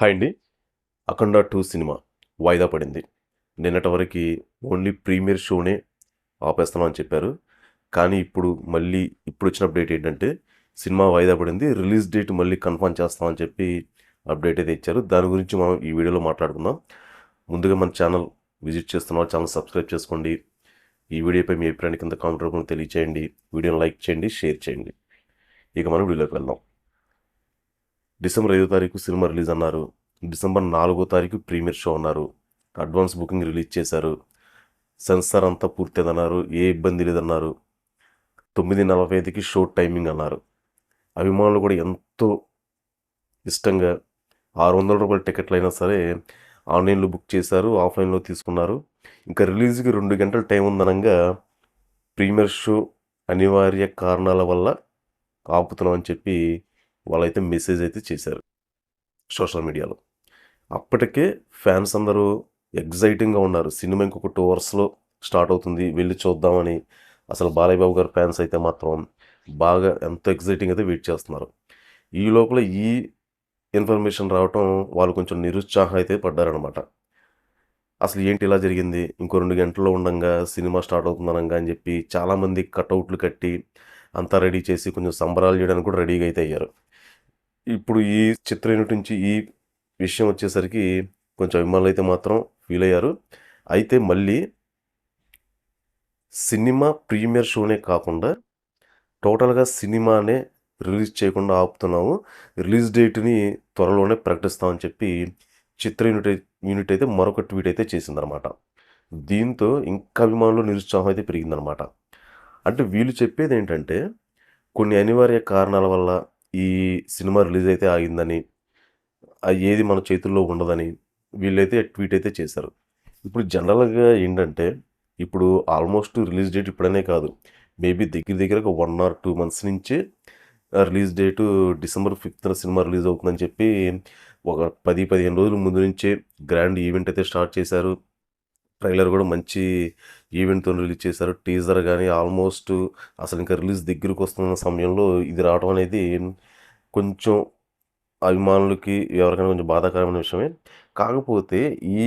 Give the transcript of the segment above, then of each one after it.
Hi అండి. అఖండ two cinema వాయిదా పడింది. నిన్నటి వరకు ఓన్లీ ప్రీమియర్ షోనే ఆపేస్తామని చెప్పారు. కానీ ఇప్పుడు మళ్ళీ ఇప్పుడు వచ్చిన అప్డేట్ ఏంటంటే సినిమా వాయిదా పడింది. రిలీజ్ డేట్ మళ్ళీ కన్ఫర్మ్ చేస్తామని చెప్పి అప్డేట్ అయితే ఇచ్చారు. దాని గురించి మనం ఈ వీడియోలో మాట్లాడుకుందాం. ముందుగా మన ఛానల్ విజిట్ చేస్తున్న ఛానల్ సబ్స్క్రైబ్ చేసుకోండి. ఈ వీడియోపై మీ అభిప్రాయాన్ని కింద కామెంట్ రూపంలో తెలియచేయండి. వీడియోని లైక్ చేయండి షేర్ చేయండి. ఇక మనం వీడియోలోకి వెళ్దాం. డిసెంబర్ ఐదో తారీఖు సినిమా రిలీజ్ అన్నారు. డిసెంబర్ నాలుగో తారీఖు ప్రీమియర్ షో అన్నారు. అడ్వాన్స్ బుకింగ్ రిలీజ్ చేశారు. సెన్సార్ అంతా పూర్తయిందన్నారు. ఏ ఇబ్బంది లేదన్నారు. తొమ్మిది నలభై ఐదుకి షో టైమింగ్ అన్నారు. అభిమానులు కూడా ఎంతో ఇష్టంగా ఆరు వందల రూపాయల టికెట్లు అయినా సరే ఆన్లైన్లో బుక్ చేశారు ఆఫ్లైన్లో తీసుకున్నారు. ఇంకా రిలీజ్కి రెండు గంటల టైం ఉందనంగా ప్రీమియర్ షో అనివార్య కారణాల వల్ల ఆపుతున్నామని చెప్పి వాళ్ళైతే మెసేజ్ అయితే చేశారు సోషల్ మీడియాలో అప్పటికే ఫ్యాన్స్ అందరూ ఎగ్జైటింగ్గా ఉన్నారు. సినిమా ఇంకొక టూ అవర్స్లో స్టార్ట్ అవుతుంది. వెళ్ళి చూద్దామని అసలు బాలయ్య బాబు ఫ్యాన్స్ అయితే మాత్రం బాగా ఎంతో ఎగ్జైటింగ్ అయితే వెయిట్ చేస్తున్నారు. ఈ లోపల ఈ ఇన్ఫర్మేషన్ రావటం వాళ్ళు కొంచెం నిరుత్సాహం అయితే పడ్డారనమాట అసలు ఏంటి ఇలా జరిగింది? ఇంకో రెండు గంటల్లో ఉండగా సినిమా స్టార్ట్ అవుతుందనంగా అని చెప్పి చాలామంది కట్అవుట్లు కట్టి అంతా రెడీ చేసి కొంచెం సంబరాలు చేయడానికి కూడా రెడీగా అయితే అయ్యారు. ఇప్పుడు ఈ చిత్ర యూనిట్ నుంచి ఈ విషయం వచ్చేసరికి కొంచెం అభిమానులు అయితే మాత్రం ఫీల్ అయ్యారు. అయితే మళ్ళీ సినిమా ప్రీమియర్ షోనే కాకుండా టోటల్గా సినిమానే రిలీజ్ చేయకుండా ఆపుతున్నాము. రిలీజ్ డేట్ని త్వరలోనే ప్రకటిస్తామని చెప్పి చిత్ర యూనిట్ యూనిట్ అయితే మరొక ట్వీట్ అయితే చేసిందనమాట దీంతో ఇంకా అభిమానులు నిరుత్సాహం అయితే పెరిగిందనమాట అంటే వీళ్ళు చెప్పేది ఏంటంటే కొన్ని అనివార్య కారణాల వల్ల ఈ సినిమా రిలీజ్ అయితే ఆగిందని ఏది మన చేతుల్లో ఉండదని వీళ్ళైతే ట్వీట్ అయితే చేశారు. ఇప్పుడు జనరల్గా ఏంటంటే ఇప్పుడు ఆల్మోస్ట్ రిలీజ్ డేట్ ఇప్పుడనే కాదు మేబీ దగ్గర దగ్గర ఒక వన్ ఆర్ టూ మంత్స్ నుంచి రిలీజ్ డేటు డిసెంబర్ ఫిఫ్త్న సినిమా రిలీజ్ అవుతుందని చెప్పి ఒక పది పదిహేను రోజుల ముందు నుంచే గ్రాండ్ ఈవెంట్ అయితే స్టార్ట్ చేశారు. ట్రైలర్ కూడా మంచి ఈవెంట్తో రిలీజ్ చేశారు. టీజర్ కానీ ఆల్మోస్ట్ అసలు ఇంకా రిలీజ్ దగ్గరకు వస్తున్న సమయంలో ఇది రావడం అనేది కొంచెం అభిమానులకి ఎవరికైనా కొంచెం బాధాకరమైన విషయమే. కాకపోతే ఈ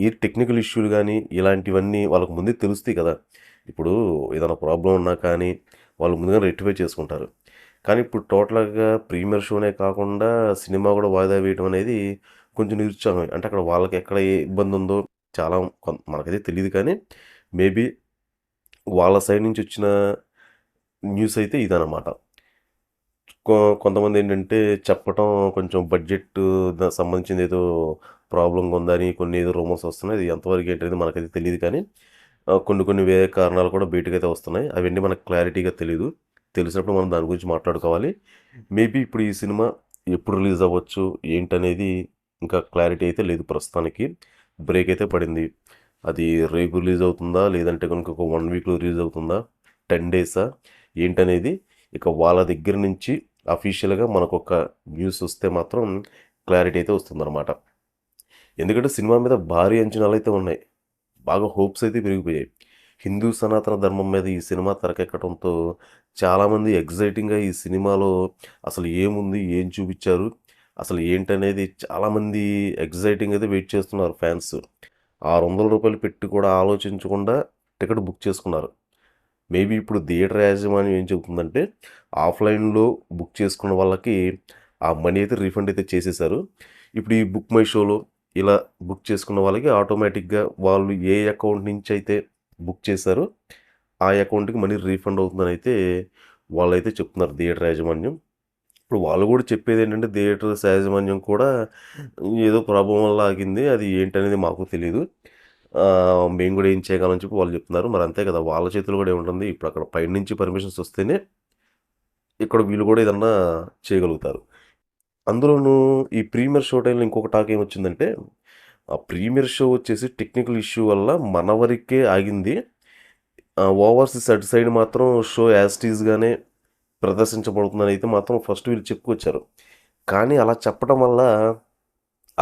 ఈ టెక్నికల్ ఇష్యూలు కానీ ఇలాంటివన్నీ వాళ్ళకు ముందే తెలుస్తాయి కదా. ఇప్పుడు ఏదైనా ప్రాబ్లం ఉన్నా కానీ వాళ్ళు ముందుగా రెక్టిఫై చేసుకుంటారు. కానీ ఇప్పుడు టోటల్గా ప్రీమియర్ షోనే కాకుండా సినిమా కూడా వాయిదా వేయడం అనేది కొంచెం నిరుత్సాహం అంటే అక్కడ వాళ్ళకి ఎక్కడ ఏ ఇబ్బంది ఉందో చాలా కొం- మనకైతే తెలియదు కానీ మేబీ వాళ్ళ సైడ్ నుంచి వచ్చిన న్యూస్ అయితే ఇదన్నమాట. కొంతమంది ఏంటంటే చెప్పటం కొంచెం బడ్జెట్ సంబంధించింది ఏదో ప్రాబ్లం ఉందని కొన్ని ఏదో రూమర్స్ వస్తున్నాయి. అది ఎంతవరకు ఏంటనేది మనకైతే తెలియదు కానీ కొన్ని కొన్ని వేరే కారణాలు కూడా బయటకైతే వస్తున్నాయి. అవన్నీ మనకు క్లారిటీగా తెలియదు తెలిసినప్పుడు మనం దాని గురించి మాట్లాడుకోవాలి. మేబీ ఇప్పుడు ఈ సినిమా ఎప్పుడు రిలీజ్ అవ్వచ్చు ఏంటనేది ఇంకా క్లారిటీ అయితే లేదు ప్రస్తుతానికి. బ్రేక్ అయితే పడింది. అది రేపు రిలీజ్ అవుతుందా లేదంటే కనుక ఒక వన్ వీక్లో రిలీజ్ అవుతుందా టెన్ డేసా ఏంటనేది ఇక వాళ్ళ దగ్గర నుంచి అఫీషియల్గా మనకు ఒక న్యూస్ వస్తే మాత్రం క్లారిటీ అయితే వస్తుందన్నమాట. ఎందుకంటే సినిమా మీద భారీ అంచనాలు అయితే ఉన్నాయి. బాగా హోప్స్ అయితే పెరిగిపోయాయి. హిందూ సనాతన ధర్మం మీద ఈ సినిమా తెరకెక్కడంతో చాలామంది ఎగ్జైటింగ్గా ఈ సినిమాలో అసలు ఏముంది ఏం చూపించారు అసలు ఏంటనేది చాలామంది ఎగ్జైటింగ్ అయితే వెయిట్ చేస్తున్నారు ఫ్యాన్స్ ఆరు వందల రూపాయలు పెట్టి కూడా ఆలోచించకుండా టికెట్ బుక్ చేసుకున్నారు. మేబీ ఇప్పుడు థియేటర్ యాజమాన్యం ఏం చెబుతుందంటే ఆఫ్లైన్లో బుక్ చేసుకున్న వాళ్ళకి ఆ మనీ అయితే రీఫండ్ అయితే చేసేసారు. ఇప్పుడు ఈ బుక్ మై షోలో ఇలా బుక్ చేసుకున్న వాళ్ళకి ఆటోమేటిక్గా వాళ్ళు ఏ అకౌంట్ నుంచి అయితే బుక్ చేశారో ఆ అకౌంట్కి మనీ రీఫండ్ అవుతుందని అయితే వాళ్ళైతే చెప్తున్నారు థియేటర్ యాజమాన్యం. ఇప్పుడు వాళ్ళు కూడా చెప్పేది ఏంటంటే థియేటర్స్ యాజమాన్యం కూడా ఏదో ప్రాబ్లం వల్ల ఆగింది అది ఏంటనేది మాకు తెలియదు మేము కూడా ఏం చేయగలని చెప్పి వాళ్ళు చెప్తున్నారు. మరి అంతే కదా వాళ్ళ చేతులు కూడా ఏముంటుంది? ఇప్పుడు అక్కడ పైనుంచి పర్మిషన్స్ వస్తేనే ఇక్కడ వీళ్ళు కూడా ఏదన్నా చేయగలుగుతారు. అందులోనూ ఈ ప్రీమియర్ షో టైంలో ఇంకొక టాక్ ఏమొచ్చిందంటే ఆ ప్రీమియర్ షో వచ్చేసి టెక్నికల్ ఇష్యూ వల్ల మన వరకే ఆగింది. ఓవర్సీస్ అటు సైడ్ మాత్రం షో యాస్టీస్గానే ప్రదర్శించబడుతుందని అయితే మాత్రం ఫస్ట్ వీళ్ళు చెప్పుకొచ్చారు. కానీ అలా చెప్పడం వల్ల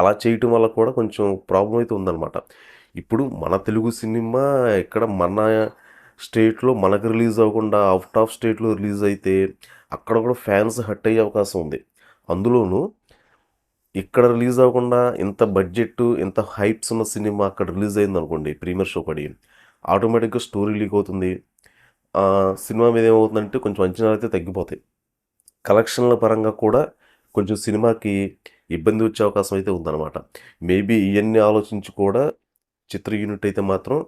అలా చేయటం వల్ల కూడా కొంచెం ప్రాబ్లం అయితే ఉందన్నమాట. ఇప్పుడు మన తెలుగు సినిమా ఇక్కడ మన స్టేట్లో మనకు రిలీజ్ అవ్వకుండా అవుట్ ఆఫ్ స్టేట్లో రిలీజ్ అయితే అక్కడ కూడా ఫ్యాన్స్ హట్ అయ్యే అవకాశం ఉంది. అందులోనూ ఇక్కడ రిలీజ్ అవ్వకుండా ఇంత బడ్జెట్ ఇంత హైప్స్ ఉన్న సినిమా అక్కడ రిలీజ్ అయింది అనుకోండి ప్రీమియర్ షో పడి ఆటోమేటిక్గా స్టోరీ లీక్ అవుతుంది. సినిమా మీద ఏమవుతుందంటే కొంచెం అంచనాలు అయితే తగ్గిపోతాయి. కలెక్షన్ల పరంగా కూడా కొంచెం సినిమాకి ఇబ్బంది వచ్చే అవకాశం అయితే ఉందన్నమాట. మేబీ ఇవన్నీ ఆలోచించి కూడా చిత్ర యూనిట్ అయితే మాత్రం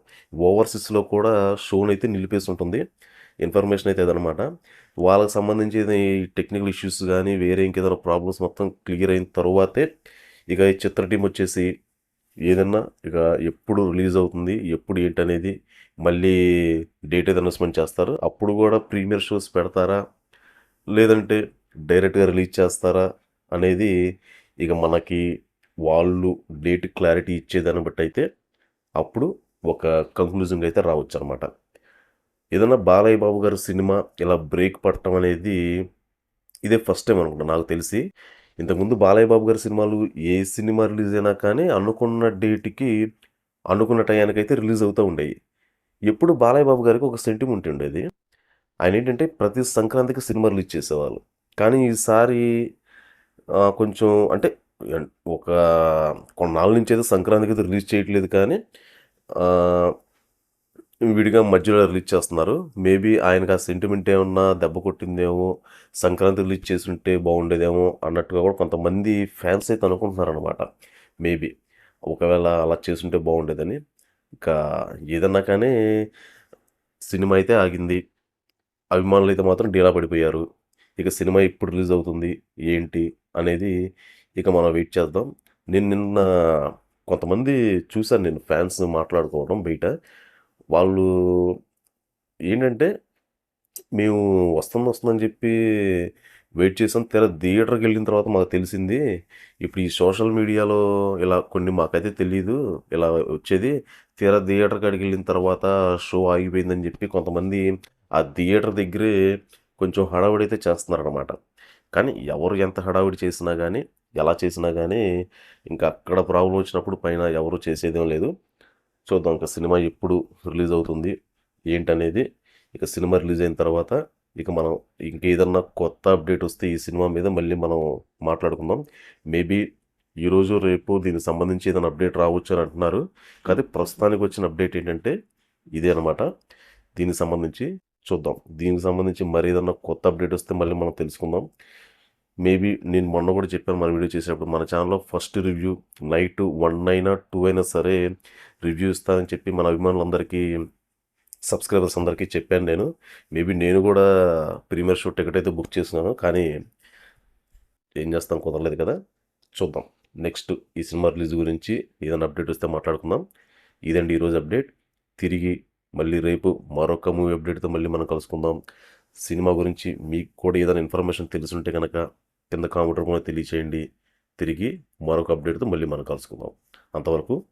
ఓవర్సీస్లో కూడా షోని అయితే నిలిపేసి ఉంటుంది ఇన్ఫర్మేషన్ అయితే అదనమాట. వాళ్ళకి సంబంధించిన ఈ టెక్నికల్ ఇష్యూస్ కానీ వేరే ఇంకేదైనా ప్రాబ్లమ్స్ మొత్తం క్లియర్ అయిన తర్వాతే ఇక ఈ చిత్ర టీం వచ్చేసి ఏదన్నా ఇక ఎప్పుడు రిలీజ్ అవుతుంది ఎప్పుడు ఏంటనేది మళ్ళీ డేట్ అయితే అనౌన్స్మెంట్ చేస్తారు? అప్పుడు కూడా ప్రీమియర్ షోస్ పెడతారా? లేదంటే డైరెక్ట్గా రిలీజ్ చేస్తారా? అనేది ఇక మనకి వాళ్ళు డేట్ క్లారిటీ ఇచ్చేదాన్ని బట్టి అయితే అప్పుడు ఒక కంక్లూజన్కి అయితే రావచ్చు అనమాట ఏదైనా బాలయ్య బాబు గారి సినిమా ఇలా బ్రేక్ పడటం అనేది ఇదే ఫస్ట్ టైం అనుకుంటా. నాకు తెలిసి ఇంతకుముందు బాలయ్య బాబు గారి సినిమాలు ఏ సినిమా రిలీజ్ అయినా కానీ అనుకున్న డేట్కి అనుకున్న టయానికైతే అయితే రిలీజ్ అవుతూ ఉండేవి. ఎప్పుడు బాలయ్య బాబు గారికి ఒక సెంటిమెంట్ ఉండేది. ఆయన ఏంటంటే ప్రతి సంక్రాంతికి సినిమా రిలీజ్ చేసేవాళ్ళు. కానీ ఈసారి కొంచెం అంటే ఒక కొన్నాళ్ళ నుంచి అయితే సంక్రాంతికి అయితే రిలీజ్ చేయట్లేదు కానీ విడిగా మధ్యలో రిలీజ్ చేస్తున్నారు. మేబీ ఆయనకు ఆ సెంటిమెంట్ ఏమన్నా దెబ్బ కొట్టిందేమో సంక్రాంతి రిలీజ్ చేస్తుంటే బాగుండేదేమో అన్నట్టుగా కూడా కొంతమంది ఫ్యాన్స్ అయితే అనుకుంటున్నారనమాట మేబీ ఒకవేళ అలా చేస్తుంటే బాగుండేదని. ఇంకా ఏదన్నా కానీ సినిమా అయితే ఆగింది. అభిమానులు అయితే మాత్రం డీలా పడిపోయారు. ఇక సినిమా ఇప్పుడు రిలీజ్ అవుతుంది ఏంటి అనేది ఇక మనం వెయిట్ చేద్దాం. నేను నిన్న కొంతమంది చూశాను నేను ఫ్యాన్స్ మాట్లాడుకోవడం బయట. వాళ్ళు ఏంటంటే మేము వస్తుంది వస్తుందని చెప్పి వెయిట్ చేసాం. తీరా థియేటర్కి వెళ్ళిన తర్వాత మాకు తెలిసింది ఇప్పుడు ఈ సోషల్ మీడియాలో ఇలా కొన్ని మాకైతే తెలియదు ఇలా వచ్చేది. తీరా థియేటర్ కాడికి వెళ్ళిన తర్వాత షో ఆగిపోయిందని చెప్పి కొంతమంది ఆ థియేటర్ దగ్గరే కొంచెం హడావుడి అయితే చేస్తున్నారనమాట కానీ ఎవరు ఎంత హడావిడి చేసినా కానీ ఎలా చేసినా కానీ ఇంకా అక్కడ ప్రాబ్లం వచ్చినప్పుడు పైన ఎవరు చేసేదేం లేదు. చూద్దాం ఇంకా సినిమా ఎప్పుడు రిలీజ్ అవుతుంది ఏంటనేది ఇక సినిమా రిలీజ్ అయిన తర్వాత ఇక మనం ఇంకేదన్నా కొత్త అప్డేట్ వస్తే ఈ సినిమా మీద మళ్ళీ మనం మాట్లాడుకుందాం. మేబీ ఈరోజు రేపు దీనికి సంబంధించి ఏదైనా అప్డేట్ రావచ్చు అని అంటున్నారు. కానీ ప్రస్తుతానికి వచ్చిన అప్డేట్ ఏంటంటే ఇదే అనమాట దీనికి సంబంధించి చూద్దాం. దీనికి సంబంధించి మరి ఏదన్నా కొత్త అప్డేట్ వస్తే మళ్ళీ మనం తెలుసుకుందాం. మేబీ నేను మొన్న కూడా చెప్పాను మన వీడియో చేసేటప్పుడు మన ఛానల్లో ఫస్ట్ రివ్యూ నైట్ వన్ అయినా టూ అయినా సరే రివ్యూ ఇస్తానని చెప్పి మన అభిమానులందరికీ సబ్స్క్రైబర్స్ అందరికీ చెప్పాను నేను. మేబీ నేను కూడా ప్రీమియర్ షో టికెట్ అయితే బుక్ చేసినాను కానీ ఏం చేస్తాం కుదరలేదు కదా. చూద్దాం. నెక్స్ట్ ఈ సినిమా రిలీజ్ గురించి ఏదైనా అప్డేట్ వస్తే మాట్లాడుకుందాం. ఇదండి ఈరోజు అప్డేట్. తిరిగి మళ్ళీ రేపు మరొక మూవీ అప్డేట్తో మళ్ళీ మనం కలుసుకుందాం. సినిమా గురించి మీకు కూడా ఏదైనా ఇన్ఫర్మేషన్ తెలుసుంటే కనుక కింద కామెంట్ రూపంలో తెలియచేయండి. తిరిగి మరొక అప్డేట్తో మళ్ళీ మనం కలుసుకుందాం. అంతవరకు